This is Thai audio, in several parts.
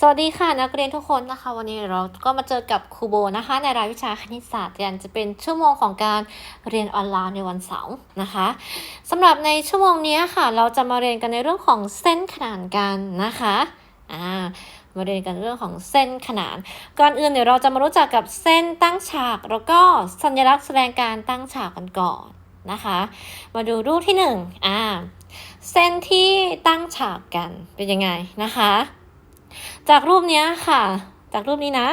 สวัสดีค่ะนักเรียนทุกคนนะคะ วันนี้เราก็มาเจอกับครูโบนะคะ ในรายวิชาคณิตศาสตร์กันจะเป็นชั่วโมงของการเรียนออนไลน์ในวันเสาร์นะคะสำหรับในชั่วโมงนี้ค่ะ เราจะมาเรียนกันในเรื่องของเส้นขนานกันนะคะอ่ามาเรียนกันเรื่องของเส้นขนาน ก่อนอื่นเดี๋ยวเราจะมารู้จักกับเส้นตั้งฉาก แล้วก็สัญลักษณ์แสดงการตั้งฉากกันก่อนนะคะ มาดูรูปที่หนึ่งอ่าเส้นที่ตั้งฉากกันเป็นยังไงนะคะ จากรูปนี้ค่ะ จากรูปนี้นะ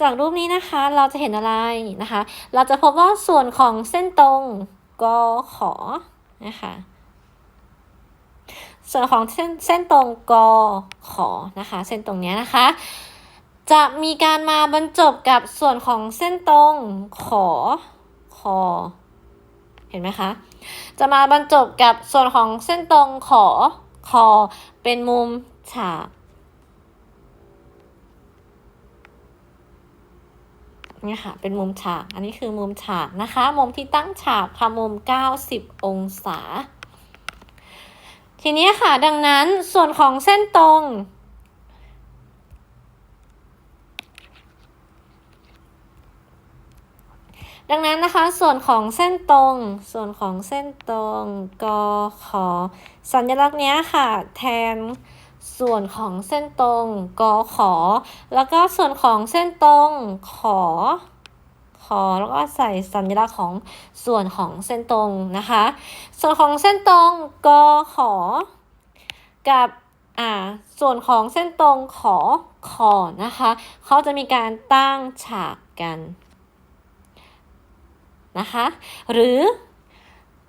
จากรูปนี้นะคะ เราจะเห็นอะไรนะคะ เราจะพบว่าส่วนของเส้นตรงกขอนะคะส่วนของเส้นเส้นตรงกขอนะคะ เส้นตรงนี้นะคะ จะมีการมาบรรจบกับส่วนของเส้นตรงขอคอเห็นไหมคะ จะมาบรรจบกับส่วนของเส้นตรงขอคอเป็นมุมฉากเนี่ยค่ะ เป็นมุมฉาก อันนี้คือมุมฉากนะคะ มุมที่ตั้งฉากค่ะ มุม 90 องศา ทีนี้ค่ะ ดังนั้นส่วนของเส้นตรง ดังนั้นนะคะ ส่วนของเส้นตรง ส่วนของเส้นตรงกขอสัญลักษณ์เนี้ยค่ะ แทนส่วนของเส้นตรงกขอ แล้วก็ส่วนของเส้นตรงขอขอแล้วก็ใส่สัญลักษณ์ของส่วนของเส้นตรงนะคะ ส่วนของเส้นตรงกขอ กับอ่าส่วนของเส้นตรงขอขอนะคะ เขาจะมีการตั้งฉากกัน นะคะ หรือ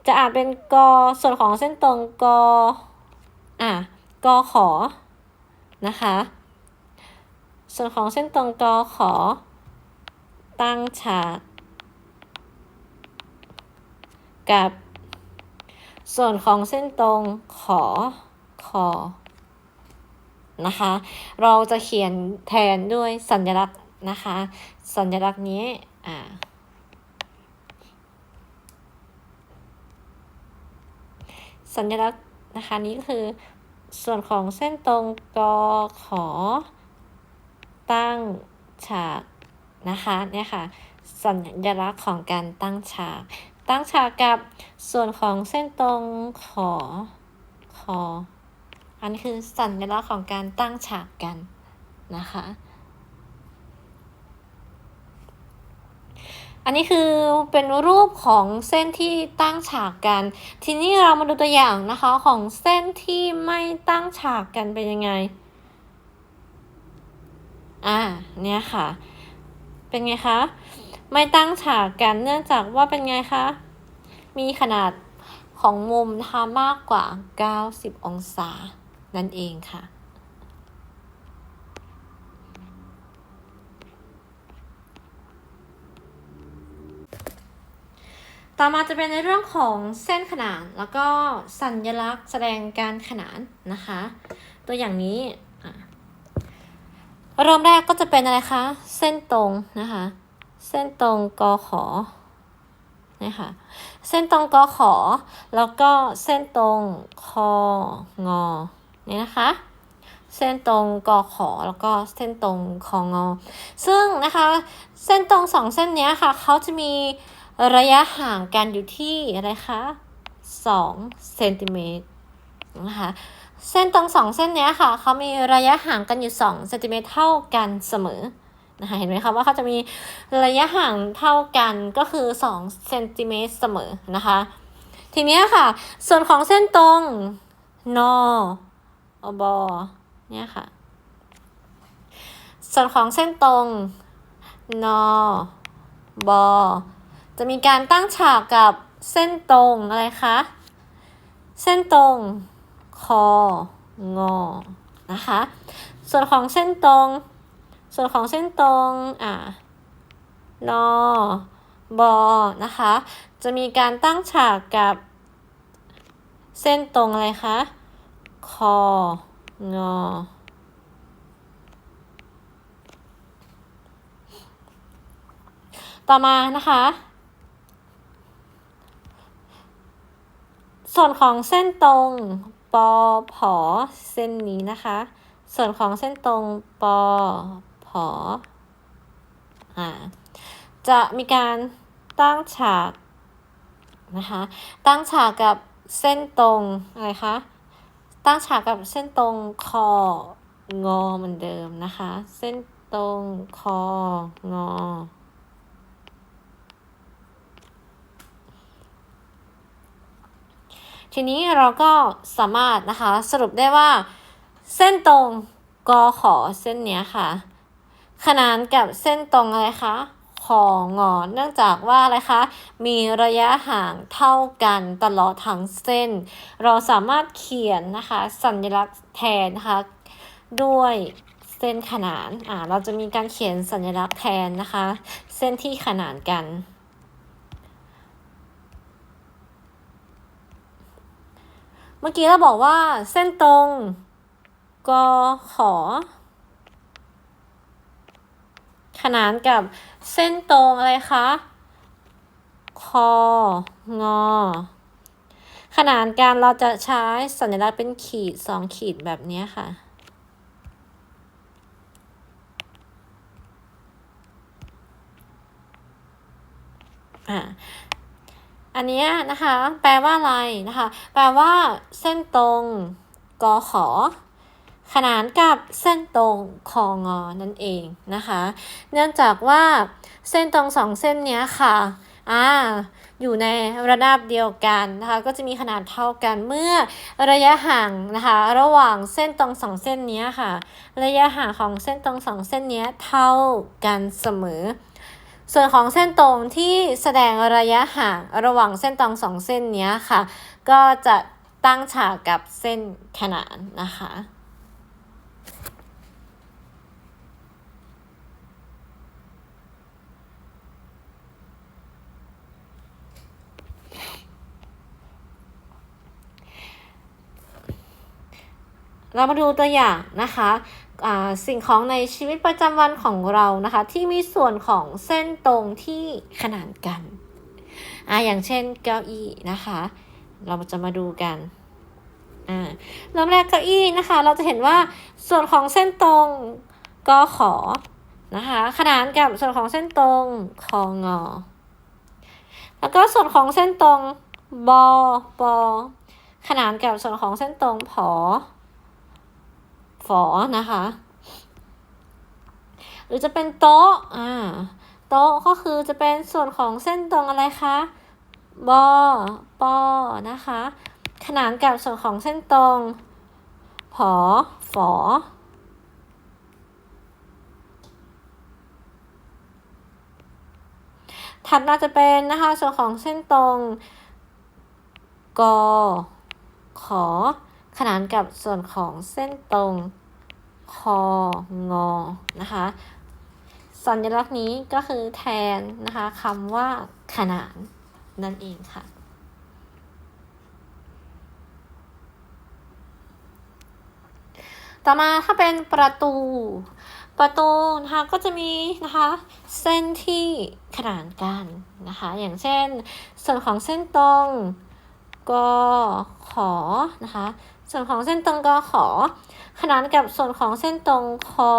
จะอ่านเป็นกส่วนของเส้นตรงกอะกขอนะคะ ส่วนของเส้นตรงกขอ ตั้งฉากกับ ส่วนของเส้นตรงขอคอนะคะ เราจะเขียนแทนด้วยสัญลักษณ์นะคะ สัญลักษณ์นี้อ่า สัญลักษณ์นะคะนี้ก็คือส่วนของเส้นตรงกขอ ตั้งฉากนะคะเนี่ยค่ะ สัญลักษณ์ของการตั้งฉาก ตั้งฉากกับส่วนของเส้นตรงขอคออันนี้คือสัญลักษณ์ของการตั้งฉากกันนะคะ อันนี้คือเป็นรูปของเส้นที่ตั้งฉากกัน ทีนี้เรามาดูตัวอย่างนะคะของเส้นที่ไม่ตั้งฉากกันเป็นยังไง อ่า เนี่ยค่ะ เป็นไงคะ ไม่ตั้งฉากกันเนื่องจากว่าเป็นไงคะ มีขนาดของมุมนะคะมากกว่า 90 องศา นั่นเองค่ะ ต่อมาจะเป็นในเรื่องของเส้นขนานแล้วก็สัญลักษณ์แสดงการขนานนะคะ ตัวอย่างนี้เริ่มแรกก็จะเป็นอะไรคะ เส้นตรงนะคะ เส้นตรงกอขอนะคะเส้นตรงกอขอ แล้วก็เส้นตรงคองอนี่นะคะเส้นตรงกอขอแล้วก็เส้นตรงคองอซึ่งนะคะ เส้นตรงสองเส้นนี้ค่ะเขาจะมี ระยะห่างกันอยู่ที่อะไรคะ2เซนติเมตรนะคะเส้นตรงสองเส้นนี้ค่ะเขามีระยะห่างกันอยู่2เซนติเมตรเท่ากันเสมอนะคะเห็นไหมคะว่าเขาจะมีระยะห่างเท่ากันก็คือ2เซนติเมตรเสมอนะคะทีนี้ค่ะ ส่วนของเส้นตรงนอบอเนี่ยค่ะ ส่วนของเส้นตรงนอบอ จะมีการตั้งฉากกับเส้นตรงอะไรคะ เส้นตรง คอ งอ นะคะ ส่วนของเส้นตรง ส่วนของเส้นตรง อ่านอบอ นะคะ จะมีการตั้งฉากกับเส้นตรงอะไรคะ คอ งอ ต่อมานะคะ ส่วนของเส้นตรงปอผอเส้นนี้นะคะ ส่วนของเส้นตรงปอผออ่าจะมีการตั้งฉากนะคะตั้งฉากกับเส้นตรงอะไรคะตั้งฉากกับเส้นตรงคองอเหมือนเดิมนะคะ เส้นตรงคองอ ทีนี้เราก็สามารถนะคะสรุปได้ว่า เส้นตรงกอขอเส้นเนี้ยค่ะ ขนานกับเส้นตรงอะไรคะของอเนื่องจากว่าอะไรคะ มีระยะห่างเท่ากันตลอดทั้งเส้น เราสามารถเขียนนะคะ สัญลักษณ์แทนนะคะด้วยเส้นขนาน อ่า เราจะมีการเขียนสัญลักษณ์แทนนะคะ เส้นที่ขนานกัน เมื่อกี้เราบอกว่าเส้นตรงกอขอ ขนานกับเส้นตรงอะไรคะคองอ ขนานกันเราจะใช้สัญลักษณ์เป็นขีดสองขีดแบบนี้ค่ะ อ่า อันนี้นะคะ แปลว่าอะไรนะคะ แปลว่า เส้นตรงกอขอขนานกับเส้นตรงคองอนั่นเองนะคะ เนื่องจากว่าเส้นตรงสองเส้นเนี้ยค่ะอ่าอยู่ในระดับเดียวกันนะคะ ก็จะมีขนาดเท่ากันเมื่อระยะห่างนะคะ ระหว่างเส้นตรงสองเส้นนี้ค่ะ ระยะห่างของเส้นตรงสองเส้นนี้เท่ากันเสมอ ส่วนของเส้นตรงที่แสดงระยะห่างระหว่างเส้นตรงสองเส้นนี้ค่ะ ก็จะตั้งฉากกับเส้นขนานนะคะเรามาดูตัวอย่างนะคะ สิ่งของในชีวิตประจำวันของเรานะคะ ที่มีส่วนของเส้นตรงที่ขนานกันออย่างเช่นเก้าอี้นะคะ เราจะมาดูกันเริ่มแรกเก้าอี้นะคะ เราจะเห็นว่าส่วนของเส้นตรงก็ขอนะคะขนานกับส่วนของเส้นตรงคองอ แล้วก็ส่วนของเส้นตรงบอปอขนานกับส่วนของเส้นตรงผอ ฝอนะคะ หรือจะเป็นโต๊ะอ่าโต๊ะก็คือจะเป็นส่วนของเส้นตรงอะไรคะบอปอนะคะ ขนานกับส่วนของเส้นตรงผอฝอถัดมาจะเป็นนะคะส่วนของเส้นตรงกอขอ ขนานกับส่วนของเส้นตรงคองอนะคะ สัญลักษณ์นี้ก็คือแทนนะคะคำว่าขนานนั่นเองค่ะ ต่อมาถ้าเป็นประตู ประตูนะคะก็จะมีนะคะเส้นที่ขนานกันนะคะ อย่างเช่น ส่วนของเส้นตรงกขอนะคะ ส่วนของเส้นตรงกขอขนานกับส่วนของเส้นตรงคอ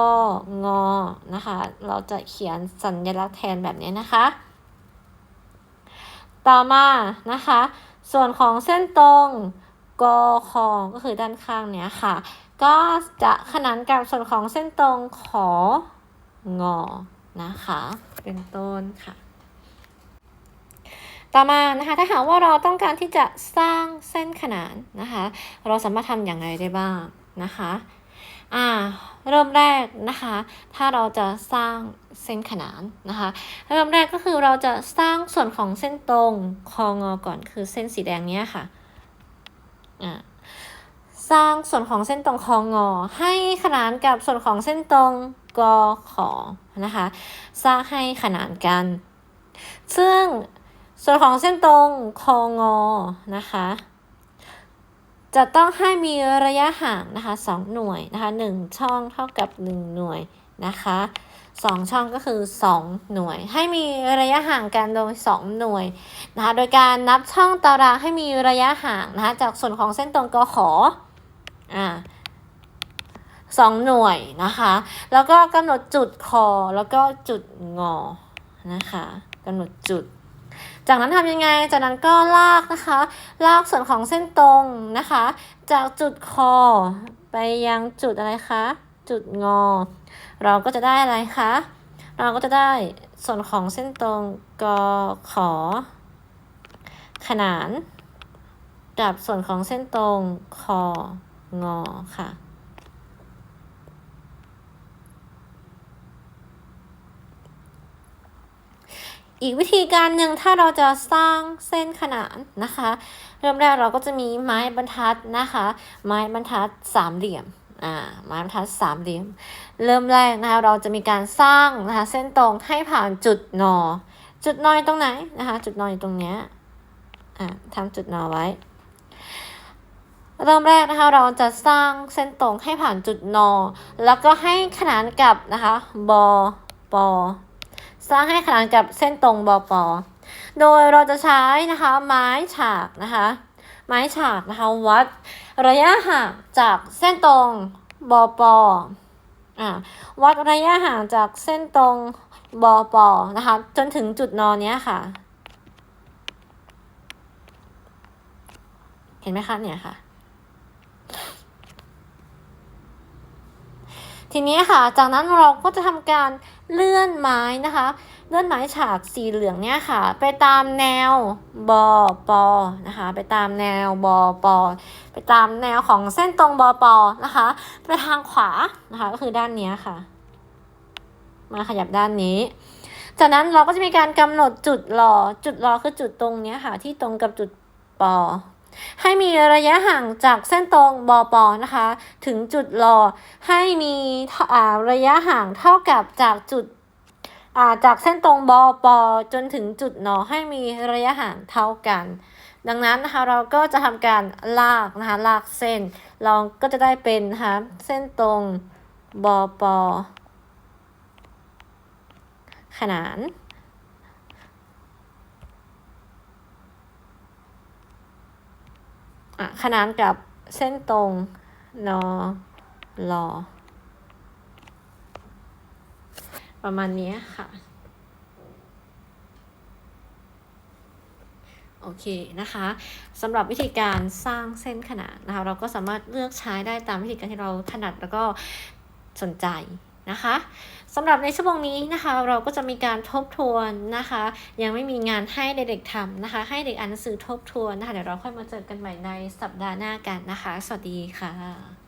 งอนะคะ เราจะเขียนสัญลักษณ์แทนแบบนี้นะคะ ต่อมานะคะ ส่วนของเส้นตรงกคอก็คือด้านข้างเนี้ยค่ะ ก็จะขนานกับส่วนของเส้นตรงของอนะคะ เป็นต้นค่ะ ต่อมานะคะถ้าหากว่าเราต้องการที่จะสร้างเส้นขนานนะคะ เราสามารถทำอย่างไรได้บ้างนะคะอ่าเริ่มแรกนะคะ ถ้าเราจะสร้างเส้นขนานนะคะ เริ่มแรกก็คือเราจะสร้างส่วนของเส้นตรงคองอก่อนคือเส้นสีแดงเนี้ยค่ะอ่าสร้างส่วนของเส้นตรงคองอ ให้ขนานกับส่วนของเส้นตรงกอขอนะคะสร้างให้ขนานกัน ซึ่ง ส่วนของเส้นตรงคองอนะคะ จะต้องให้มีระยะห่างนะคะสองหน่วยนะคะหนึ่งช่องเท่ากับหนึ่งหน่วยนะคะสองช่องก็คือ 2 หน่วย ให้มีระยะห่างกันโดย 2 หน่วยนะคะโดยการนับช่องตารางให้มีระยะห่างนะคะจากส่วนของเส้นตรงกขออ่าสองหน่วยนะคะ แล้วก็กำหนดจุดคอแล้วก็จุดงอนะคะกำหนดจุด จากนั้นทำยังไง จากนั้นก็ลากนะคะ ลากส่วนของเส้นตรงนะคะ จากจุดคอ ไปยังจุดอะไรคะ จุดงอ เราก็จะได้อะไรคะ เราก็จะได้ส่วนของเส้นตรงกขอ ขนานกับส่วนของเส้นตรงคองอค่ะ อีกวิธีการหนึ่งถ้าเราจะสร้างเส้นขนานนะคะ เริ่มแรกเราก็จะมีไม้บรรทัดนะคะ ไม้บรรทัดสามเหลี่ยมอ่าไม้บรรทัดสามเหลี่ยม เริ่มแรกนะคะเราจะมีการสร้างนะคะเส้นตรงให้ผ่านจุดนอ จุดนอยตรงไหนนะคะ จุดนอยอยู่ตรงเนี้ยอ่าทำจุดนอไว้เริ่มแรกนะคะเราจะสร้างเส้นตรงให้ผ่านจุดนอ แล้วก็ให้ขนานกับนะคะบอปอ สร้างให้ขนานกับเส้นตรงบปโดยเราจะใช้นะคะ ไม้ฉากนะคะ ไม้ฉากนะคะวัด ระยะห่างจากเส้นตรงบปอ่าวัดระยะห่างจากเส้นตรงบปนะคะ จนถึงจุดนอนเนี้ยค่ะ เห็นไหมคะเนี่ยค่ะ ทีนี้ค่ะ จากนั้นเราก็จะทำการ เลื่อนไม้นะคะ เลื่อนไม้ฉากสีเหลืองเนี่ยค่ะ ไปตามแนวบปนะคะ ไปตามแนวบปไปตามแนวของเส้นตรงบปนะคะ ไปทางขวานะคะก็คือด้านนี้ค่ะ มาขยับด้านนี้ จากนั้นเราก็จะมีการกำหนดจุดรอจุดรอคือจุดตรงเนี้ยค่ะ ที่ตรงกับจุดป ให้มีระยะห่างจากเส้นตรงบปนะคะ ถึงจุดรอให้มีระยะห่างเท่ากับจากจุดจากเส้นตรงบปจนถึงจุดนอให้มีระยะห่างเท่ากัน ดังนั้นนะคะเราก็จะทำการลากนะคะลากเส้น เราก็จะได้เป็นนะคะเส้นตรงบปขนาน อะขนานกับเส้นตรงนอลอประมาณนี้ค่ะ โอเคนะคะสำหรับวิธีการสร้างเส้นขนานนะคะ เราก็สามารถเลือกใช้ได้ตามวิธีการที่เราถนัดแล้วก็สนใจ นะคะสำหรับในชั่วโมงนี้นะคะ เราก็จะมีการทบทวนนะคะ ยังไม่มีงานให้เด็กๆทำนะคะ ให้เด็กอ่านหนังสือทบทวนนะคะ เดี๋ยวเราค่อยมาเจอกันใหม่ในสัปดาห์หน้ากันนะคะ สวัสดีค่ะ